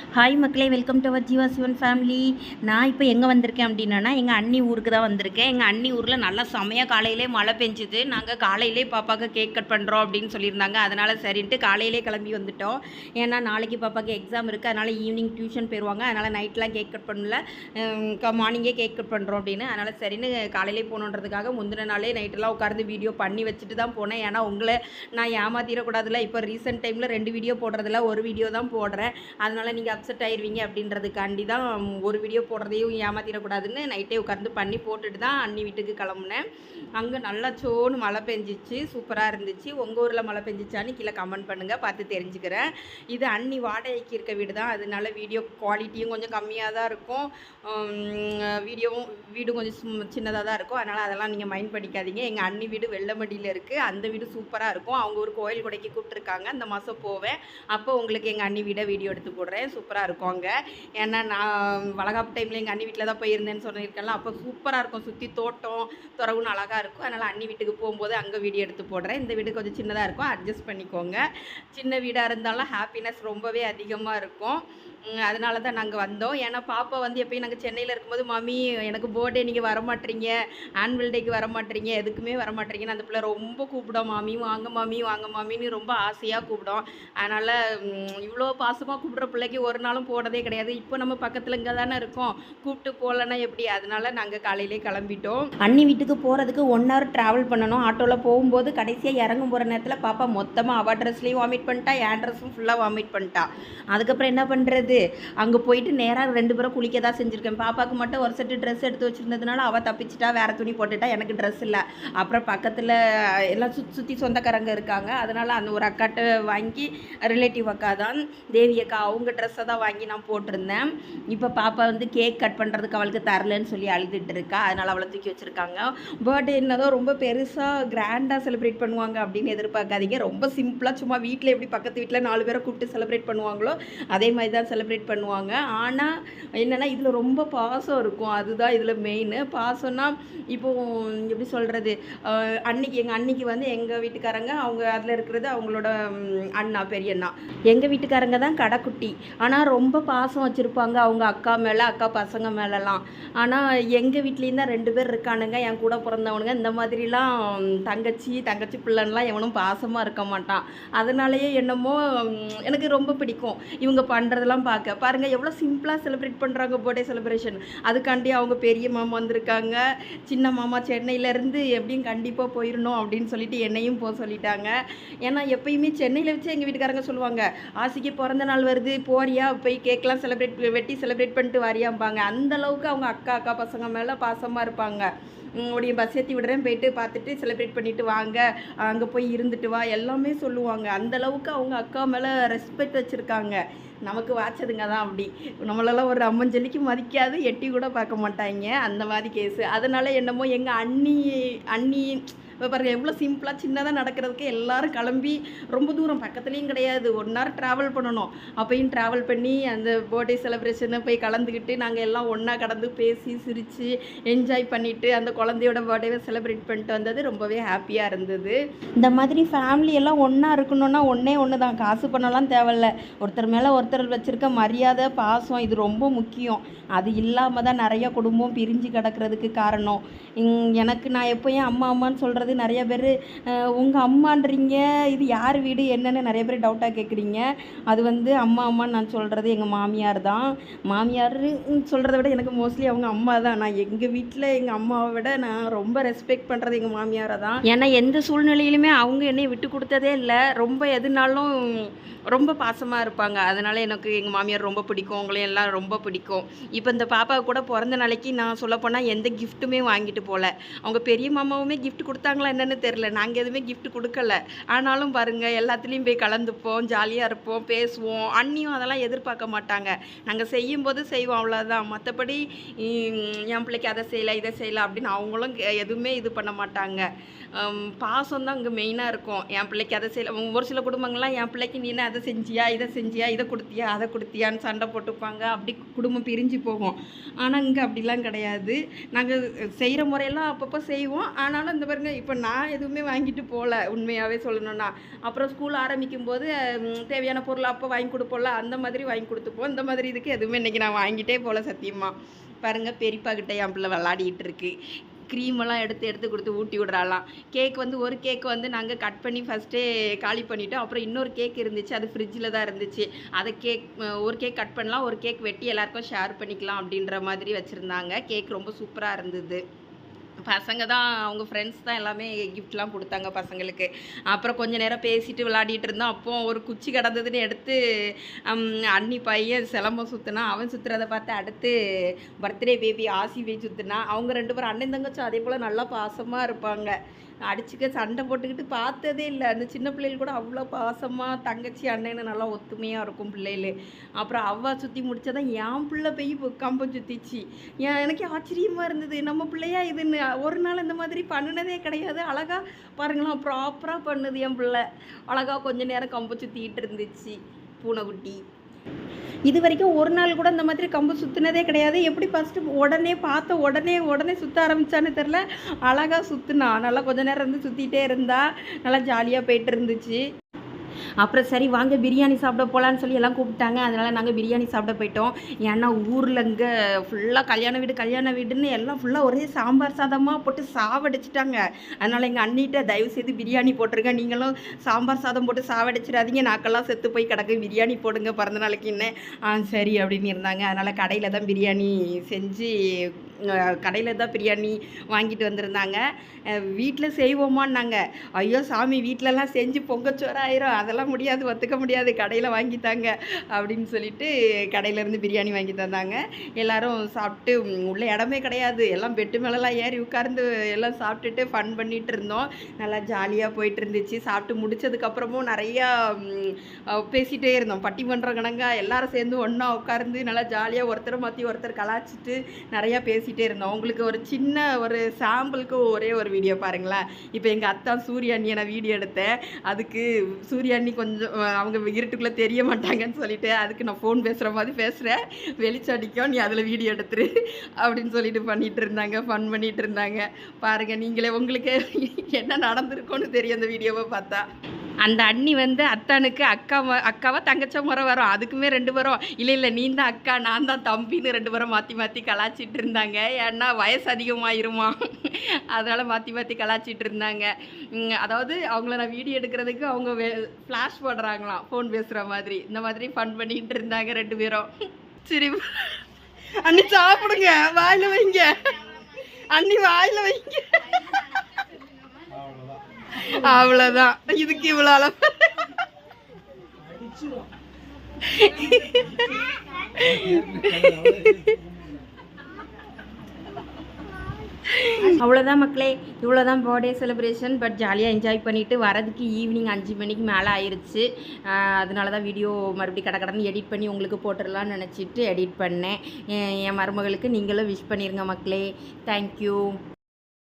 Hi மக்களே welcome to our Jeeva Sivan family நான் இப்போ எங்கே வந்திருக்கேன் அப்படின்னா எங்கள் அண்ணி ஊருக்கு தான் வந்திருக்கேன். எங்கள் அண்ணி ஊரில் நல்லா செமையாக காலையிலே மழை பெஞ்சுது. நாங்கள் காலையிலே பாப்பாவுக்கு கேக் கட் பண்ணுறோம் அப்படின்னு சொல்லியிருந்தாங்க. அதனால் சரின்ட்டு காலையிலே கிளம்பி வந்துட்டோம். ஏன்னா நாளைக்கு பாப்பாவுக்கு எக்ஸாம் இருக்குது அதனால் ஈவினிங் டியூஷன் போயிடுவாங்க அதனால் நைட்லாம் கேக் கட் பண்ணல. மார்னிங்கே கேக் கட் பண்ணுறோம் அப்படின்னு. அதனால் சரின்னு காலையிலே போகணுன்றதுக்காக முந்தின நாளே நைட்டெல்லாம் உட்கார்ந்து வீடியோ பண்ணி வச்சுட்டு தான் போனேன். ஏன்னா உங்களை நான் ஏமாத்திடக்கூடாதுல இப்போ ரீசெண்ட் டைமில் ரெண்டு வீடியோ போடுறதில்ல. ஒரு வீடியோ தான் போடுறேன். அதனால் நீங்கள் அப்செட் ஆயிடுவீங்க அப்படின்றதுக்காண்டி தான் ஒரு வீடியோ போடுறதையும் ஏமாத்திடக்கூடாதுன்னு நைட்டே உட்காந்து பண்ணி போட்டுட்டு தான் அண்ணி வீட்டுக்கு கிளம்புனேன். அங்கே நல்லா சோன்னு மழை பெஞ்சிச்சு சூப்பராக இருந்துச்சு. உங்கள் ஊரில் மழை பெஞ்சிச்சான்னு கீழே கமெண்ட் பண்ணுங்கள் பார்த்து தெரிஞ்சுக்கிறேன். இது அண்ணி வாடகைக்கு இருக்க வீடு தான் அதனால வீடியோ குவாலிட்டியும் கொஞ்சம் கம்மியாக தான் இருக்கும். வீடியோவும் வீடு கொஞ்சம் சின்னதாக தான் இருக்கும். அதனால் அதெல்லாம் நீங்கள் மைண்ட் பண்ணிக்காதீங்க எங்கள் அண்ணி வீடு வெள்ளமடியில் இருக்குது அந்த வீடு சூப்பராக இருக்கும். அவங்க ஒரு கோயில் கொடைக்கு கூப்பிட்ருக்காங்க அந்த மாதம் போவேன். அப்போ உங்களுக்கு எங்கள் அண்ணி வீடை வீடியோ எடுத்து போடுறேன். சூப்பராக இருக்கும் அங்கே. ஏன்னா நான் வளகாப்பு டைமில் எங்கள் அண்ணி வீட்டில் தான் போயிருந்தேன்னு சொல்லியிருக்கேன்ல அப்போ சூப்பராக இருக்கும். சுற்றி தோட்டம் துறவுன்னு அழகாக இருக்கும். அதனால் அண்ணி வீட்டுக்கு போகும்போது அங்கே வீடியோ எடுத்து போடுறேன். இந்த வீடு கொஞ்சம் சின்னதாக இருக்கும். அட்ஜஸ்ட் பண்ணிக்கோங்க. சின்ன வீடாக இருந்தாலும் ஹாப்பினஸ் ரொம்பவே அதிகமாக இருக்கும். அதனால தான் நாங்கள் வந்தோம். ஏன்னா பாப்பா வந்து எப்பயும் நாங்கள் சென்னையில் இருக்கும்போது மம்மி எனக்கு பர்த்டே நீங்கள் வர மாட்டீங்க ஆனுவல் டேக்கு வரமாட்டீங்க. எதுக்குமே வரமாட்டீங்கன்னு அந்த பிள்ளை ரொம்ப கூப்பிடும். மாமி வாங்க மாமி வாங்க மாமின்னு ரொம்ப ஆசையாக கூப்பிடும். அதனால் இவ்வளோ பாசமாக கூப்பிட்ற பிள்ளைக்கு ஒரு நாளும் போனதே கிடையாது. இப்போ நம்ம பக்கத்தில் இங்கே தானே இருக்கோம். கூப்பிட்டு போகலன்னா எப்படி? அதனால நாங்கள் காலையிலே கிளம்பிட்டோம். அண்ணி வீட்டுக்கு போகிறதுக்கு ஒன் ஹவர் ட்ராவல் பண்ணணும். ஆட்டோவில் போகும்போது கடைசியாக இறங்கும் போகிற நேரத்தில் பாப்பா மொத்தமாக அவள் ட்ரெஸ்லேயும் வாமிட் பண்ணிட்டா என் ட்ரெஸ்ஸும் ஃபுல்லாக வாமிட் பண்ணிட்டா. அதுக்கப்புறம் என்ன பண்ணுறது அங்கே போயிட்டு நேராக ரெண்டு பேரும் குளிக்க தான் செஞ்சுருக்கேன். பாப்பாவுக்கு மட்டும் ஒரு செட்டு ட்ரெஸ் எடுத்து வச்சுருந்ததுனால அவள் தப்பிச்சிட்டா வேறு துணி போட்டுட்டா எனக்கு ட்ரெஸ் இல்லை. அப்புறம் பக்கத்தில் எல்லாம் சுற்றி சுற்றி சொந்தக்காரங்க இருக்காங்க. அதனால் அந்த ஒரு அக்காட்ட வாங்கி ரிலேட்டிவ் அக்கா தான் தேவி அக்கா அவங்க ட்ரெஸ்ஸை தான் வாங்கி நான் போட்டிருந்தேன். இப்போ பாப்பா வந்து கேக் கட் பண்ணுறதுக்கு அவளுக்கு தரலன்னு சொல்லி அழுதுட்டு இருக்கா. அதனால் அவளை தூக்கி வச்சுருக்காங்க. பர்த்டே என்னதோ ரொம்ப பெருசாக கிராண்டாக செலிப்ரேட் பண்ணுவாங்க அப்படின்னு எதிர்பார்க்காதீங்க. ரொம்ப சிம்பிளாக சும்மா வீட்டில் எப்படி பக்கத்து வீட்டில் நாலு பேரை கூப்பிட்டு செலிப்ரேட் பண்ணுவாங்களோ அதே மாதிரி தான் செலிப்ரேட் செலிப்ரேட் பண்ணுவாங்க. ஆனால் என்னென்னா இதில் ரொம்ப பாசம் இருக்கும். அதுதான் இதில் மெயின் பாசம்னா இப்போ எப்படி சொல்கிறது அன்னைக்கு எங்கள் அன்னைக்கு வந்து எங்கள் வீட்டுக்காரங்க அவங்க அதில் இருக்கிறது அவங்களோட அண்ணா பெரியண்ணா. எங்கள் வீட்டுக்காரங்க தான் கடைக்குட்டி. ஆனால் ரொம்ப பாசம் வச்சுருப்பாங்க அவங்க அக்கா மேலே அக்கா பசங்க மேலெலாம். ஆனால் எங்கள் வீட்லேயும் தான் ரெண்டு பேர் இருக்கானுங்க. என் கூட பிறந்தவனுங்க. இந்த மாதிரிலாம் தங்கச்சி தங்கச்சி பிள்ளைன்லாம் எவனும் பாசமாக இருக்க மாட்டான். அதனாலேயே என்னமோ எனக்கு ரொம்ப பிடிக்கும். இவங்க பண்ணுறதெல்லாம் பார்க்க. பாருங்கள் எவ்வளோ சிம்பிளாக செலிப்ரேட் பண்ணுறாங்க பர்த்டே செலிப்ரேஷன் அதுக்காண்டி அவங்க பெரிய மாமா வந்திருக்காங்க. சின்ன மாமா சென்னையிலேருந்து எப்படியும் கண்டிப்பாக போயிடணும் அப்படின்னு சொல்லிட்டு என்னையும் போக சொல்லிட்டாங்க. ஏன்னா எப்பயுமே சென்னையில் வச்சு எங்கள் வீட்டுக்காரங்க சொல்லுவாங்க ஆசிக்கு பிறந்த நாள் வருது போறியா? போய் கேக்லாம் செலிப்ரேட் வெட்டி செலிப்ரேட் பண்ணிட்டு வாரியாம்பாங்க. அந்த அளவுக்கு அவங்க அக்கா அக்கா பசங்க மேலே பாசமாக இருப்பாங்க. உடைய பஸ் ஏற்றி விடுறேன் போயிட்டு பார்த்துட்டு செலிப்ரேட் பண்ணிட்டு வாங்க. அங்கே போய் இருந்துட்டு வா. எல்லாமே சொல்லுவாங்க. அந்த அளவுக்கு அவங்க அக்கா மேலே ரெஸ்பெக்ட் வச்சுருக்காங்க. நமக்கு வாச்சதுங்க தான் அப்படி. நம்மளெல்லாம் ஒரு அம்மஞ்சலிக்கு மதிக்காது எட்டி கூட பார்க்க மாட்டாங்க அந்த மாதிரி கேஸு அதனால் என்னமோ எங்கள் அண்ணி அண்ணி இப்போ பாருங்கள் எவ்வளோ சிம்பிளாக சின்னதாக நடக்கிறதுக்கு எல்லோரும் கிளம்பி ரொம்ப தூரம் பக்கத்துலேயும் கிடையாது. ஒன் ஹவர் ட்ராவல் பண்ணணும். அப்பையும் ட்ராவல் பண்ணி அந்த பர்த்டே செலிப்ரேஷனை போய் கலந்துக்கிட்டு நாங்கள் எல்லாம் ஒன்றா கடந்து பேசி சிரித்து என்ஜாய் பண்ணிவிட்டு அந்த குழந்தையோட பர்த்டேவை செலிப்ரேட் பண்ணிட்டு வந்தது ரொம்பவே ஹாப்பியாக இருந்தது. இந்த மாதிரி ஃபேமிலி எல்லாம் ஒன்றா இருக்கணும்னா ஒன்றே ஒன்று தான் காசு பண்ணலாம் தேவையில்ல. ஒருத்தர் மேலே ஒருத்தர் வச்சுருக்க மரியாதை பாசம் இது ரொம்ப முக்கியம். அது இல்லாமல் தான் நிறைய குடும்பம் பிரிஞ்சு கிடக்கிறதுக்கு காரணம். எனக்கு நான் எப்போயும் அம்மா அம்மான்னு சொல்கிறது நிறைய பேர் உங்கள் அம்மான்றீங்க இது யார் வீடு என்னன்னு நிறைய பேர் டவுட்டாக கேட்குறீங்க அது வந்து அம்மா அம்மான்னு நான் சொல்கிறது எங்கள் மாமியார் தான். மாமியார் சொல்கிறத விட எனக்கு மோஸ்ட்லி அவங்க அம்மா தான். நான் எங்கள் வீட்டில் எங்கள் அம்மாவை விட நான் ரொம்ப ரெஸ்பெக்ட் பண்ணுறது எங்கள் மாமியாரை தான். ஏன்னா எந்த சூழ்நிலையிலுமே அவங்க என்னை விட்டு கொடுத்ததே இல்லை. ரொம்ப எதுனாலும் ரொம்ப பாசமாக இருப்பாங்க. அதனால் எனக்கு எங்கள் மாமியார் ரொம்ப பிடிக்கும். அவங்களையும் எல்லாம் ரொம்ப பிடிக்கும். இப்போ இந்த பாப்பா கூட பிறந்த நாளைக்கு நான் சொல்லப்போனால் எந்த கிஃப்ட்டுமே வாங்கிட்டு போகல அவங்க பெரிய மாமாவுமே கொடுத்தாங்க கொடுத்தாங்களா என்னன்னு தெரில நாங்கள் எதுவுமே கிஃப்ட் கொடுக்கல. ஆனாலும் பாருங்கள் எல்லாத்துலேயும் போய் கலந்துப்போம் ஜாலியாக இருப்போம் பேசுவோம். அண்ணியும் அதெல்லாம் எதிர்பார்க்க மாட்டாங்க. நாங்கள் செய்யும்போது செய்வோம் அவ்வளோதான் மற்றபடி என் பிள்ளைக்கு அதை செய்யலை இதை செய்யலை அப்படின்னு அவங்களும் எதுவுமே இது பண்ண மாட்டாங்க. பாசம் தான் இங்கே மெயினாக இருக்கும். என் பிள்ளைக்கு அதை செய்யல. ஒரு சில குடும்பங்கள்லாம் என் பிள்ளைக்கு நீ என்ன அதை செஞ்சியா இதை செஞ்சியா இதை கொடுத்தியா அதை கொடுத்தியான்னு சண்டை போட்டுப்பாங்க. அப்படி குடும்பம் பிரிஞ்சு போகும். ஆனால் இங்கே அப்படிலாம் கிடையாது. நாங்கள் செய்கிற முறையெல்லாம் அப்பப்போ செய்வோம். ஆனாலும் இந்த பாருங்க இப்போ நான் எதுவுமே வாங்கிட்டு போகல உண்மையாகவே சொல்லணும்னா. அப்புறம் ஸ்கூல் ஆரம்பிக்கும் போது தேவையான பொருளை அப்போ வாங்கி கொடுப்போம்ல அந்த மாதிரி வாங்கி கொடுத்துப்போம். இந்த மாதிரி இதுக்கு எதுவுமே இன்றைக்கி நான் வாங்கிட்டே போகல சத்தியமா. பாருங்கள் பெரியப்பா கிட்டே என் பிள்ளை விளாடிட்டு இருக்கு. க்ரீமெல்லாம் எடுத்து எடுத்து கொடுத்து ஊட்டி விடுறாளாம். கேக் வந்து ஒரு கேக் வந்து நாங்கள் கட் பண்ணி ஃபஸ்ட்டே காலி பண்ணிட்டோம். அப்புறம் இன்னொரு கேக் இருந்துச்சு. அது ஃப்ரிட்ஜில் தான் இருந்துச்சு. அதை கேக் ஒரு கேக் கட் பண்ணலாம். ஒரு கேக் வெட்டி எல்லாருக்கும் ஷேர் பண்ணிக்கலாம் அப்படின்ற மாதிரி வச்சுருந்தாங்க. கேக் ரொம்ப சூப்பராக இருந்தது. பசங்க தான் அவங்க ஃப்ரெண்ட்ஸ் தான் எல்லாமே கிஃப்ட்லாம் கொடுத்தாங்க பசங்களுக்கு. அப்புறம் கொஞ்ச நேரம் பேசிட்டு விளையாடிட்டு இருந்தோம். அப்போ ஒரு குச்சி கிடந்ததுன்னு எடுத்து அண்ணி பையன் சிலம்பம் சுற்றினா அவன் சுற்றுறத பார்த்து அடுத்து பர்த்டே பேபி ஆசி போய் சுற்றினா அவங்க ரெண்டு பேரும் அண்ணன் தங்கச்சும் அதே போல் நல்லா பாசமாக இருப்பாங்க. அடிச்சுக்க சண்டை போட்டுக்கிட்டு பார்த்ததே இல்லை. அந்த சின்ன பிள்ளைகள் கூட அவ்வளோ பாசமாக தங்கச்சி அண்ணன்னு நல்லா ஒத்துமையாக இருக்கும் பிள்ளைகளு. அப்புறம் அவ்வா சுற்றி முடிச்சாதான் என் பிள்ளை போய் கம்பம் சுற்றிச்சு ஏன் எனக்கு ஆச்சரியமாக இருந்தது. நம்ம பிள்ளையா இதுன்னு. ஒரு நாள் இந்த மாதிரி பண்ணினதே கிடையாது. அழகா பாருங்களேன் ப்ராப்பராக பண்ணுது என் பிள்ளை. அழகாக கொஞ்ச நேரம் கம்பம் சுற்றிக்கிட்டு இருந்துச்சு பூனைக்குட்டி. இது வரைக்கும் ஒரு நாள் கூட இந்த மாதிரி கம்பு சுற்றினதே கிடையாது. எப்படி ஃபஸ்ட்டு உடனே பார்த்த உடனே உடனே சுற்ற ஆரம்பித்தான்னு தெரில அழகாக சுற்றுனா நல்லா கொஞ்ச நேரம் இருந்து சுற்றிட்டே இருந்தா நல்லா ஜாலியாக போயிட்டு இருந்துச்சு. அப்புறம் சரி வாங்க பிரியாணி சாப்பிட போகலான்னு சொல்லி எல்லாம் கூப்பிட்டாங்க. அதனால் நாங்கள் பிரியாணி சாப்பிட போயிட்டோம். ஏன்னா ஊரில் இங்கே ஃபுல்லாக கல்யாண வீடு கல்யாண வீடுன்னு எல்லாம் ஃபுல்லாக ஒரே சாம்பார் சாதமாக போட்டு சாவடிச்சிட்டாங்க. அதனால் எங்கள் அண்ணிட்ட தயவு செய்து பிரியாணி போட்டிருங்க. நீங்களும் சாம்பார் சாதம் போட்டு சாவடிச்சிடாதீங்க. நாக்கெல்லாம் செத்து போய் கிடக்கு. பிரியாணி போடுங்க பிறந்த நாளைக்கு என்ன ஆ சரி அப்படின்னு இருந்தாங்க. அதனால் கடையில் தான் பிரியாணி செஞ்சு கடையில் தான் பிரியாணி வாங்கிட்டு வந்திருந்தாங்க. வீட்டில் செய்வோமான்னாங்க. ஐயோ சாமி வீட்டிலலாம் செஞ்சு பொங்கச்சோறு ஆயிரும் அதெல்லாம் முடியாது ஒத்துக்க முடியாது. கடையில் வாங்கித்தாங்க அப்படின்னு சொல்லிட்டு கடையிலேருந்து பிரியாணி வாங்கி தந்தாங்க. எல்லோரும் சாப்பிட்டு உள்ள இடமே கிடையாது. எல்லாம் பெட்டு மேலெலாம் ஏறி உட்கார்ந்து எல்லாம் சாப்பிட்டுட்டு ஃபன் பண்ணிகிட்டு இருந்தோம். நல்லா ஜாலியாக போயிட்டு இருந்துச்சு. சாப்பிட்டு முடிச்சதுக்கப்புறமும் நிறையா பேசிகிட்டே இருந்தோம். பட்டிமன்ற கணங்க எல்லாரும் சேர்ந்து ஒன்றா உட்கார்ந்து நல்லா ஜாலியாக ஒருத்தரை மாற்றி ஒருத்தர் கலாச்சிட்டு நிறையா பேசி பேசிகிட்டே இருந்தோம். உங்களுக்கு ஒரு சின்ன ஒரு சாம்பிளுக்கு ஒரே ஒரு வீடியோ பாருங்களேன். இப்போ எங்கள் அத்தா சூரிய அண்ணியை நான் வீடியோ எடுத்தேன். அதுக்கு சூரிய அண்ணி கொஞ்சம் அவங்க இருட்டுக்குள்ளே தெரிய மாட்டாங்கன்னு சொல்லிட்டு அதுக்கு நான் ஃபோன் பேசுகிற மாதிரி பேசுகிறேன் வெளிச்சம் அடிக்கும் நீ அதில் வீடியோ எடுத்துரு அப்படின்னு சொல்லிட்டு பண்ணிகிட்டு இருந்தாங்க ஃபன் பண்ணிகிட்டு இருந்தாங்க. பாருங்கள் நீங்களே உங்களுக்கு என்ன நடந்திருக்கோன்னு தெரியும் அந்த வீடியோவை பார்த்தா. அந்த அண்ணி வந்து அத்தானுக்கு அக்கா ம- அக்காவா தங்கச்ச முறை வரும். அதுக்குமே ரெண்டு பேரும். இல்லை இல்லை நீ தான் அக்கா நான் தான் தம்பின்னு ரெண்டு பேரும் மாற்றி மாற்றி கலாச்சிட்டு இருந்தாங்க. ஏன்னா வயசு அதிகமாயிருமா? அதனால் மாற்றி மாற்றி கலாச்சிட்டு இருந்தாங்க. அதாவது அவங்கள நான் வீடியோ எடுக்கிறதுக்கு அவங்க ஃப்ளாஷ் போடுறாங்களாம். ஃபோன் பேசுகிற மாதிரி. இந்த மாதிரி ஃபன் பண்ணிக்கிட்டு இருந்தாங்க ரெண்டு பேரும். சரி. அண்ணி சாப்பிடுங்க. வாயில் வைங்க. அண்ணி வாயில் வைங்க. அவ்வளோதான் இதுக்கு இவ்வளோ அளவு. அவ்வளோதான் மக்களே. இவ்வளோதான் பர்த்டே செலிப்ரேஷன் பட் ஜாலியாக என்ஜாய் பண்ணிவிட்டு வரதுக்கு ஈவினிங் அஞ்சு மணிக்கு மேலே ஆயிடுச்சு அதனால தான் வீடியோ மறுபடியும் கடை கடன்னு எடிட் பண்ணி உங்களுக்கு போட்டுடலாம்னு நினச்சிட்டு எடிட் பண்ணேன். என் என் மருமகளுக்கு நீங்களும் விஷ் பண்ணிடுங்க மக்களே. தேங்க்யூ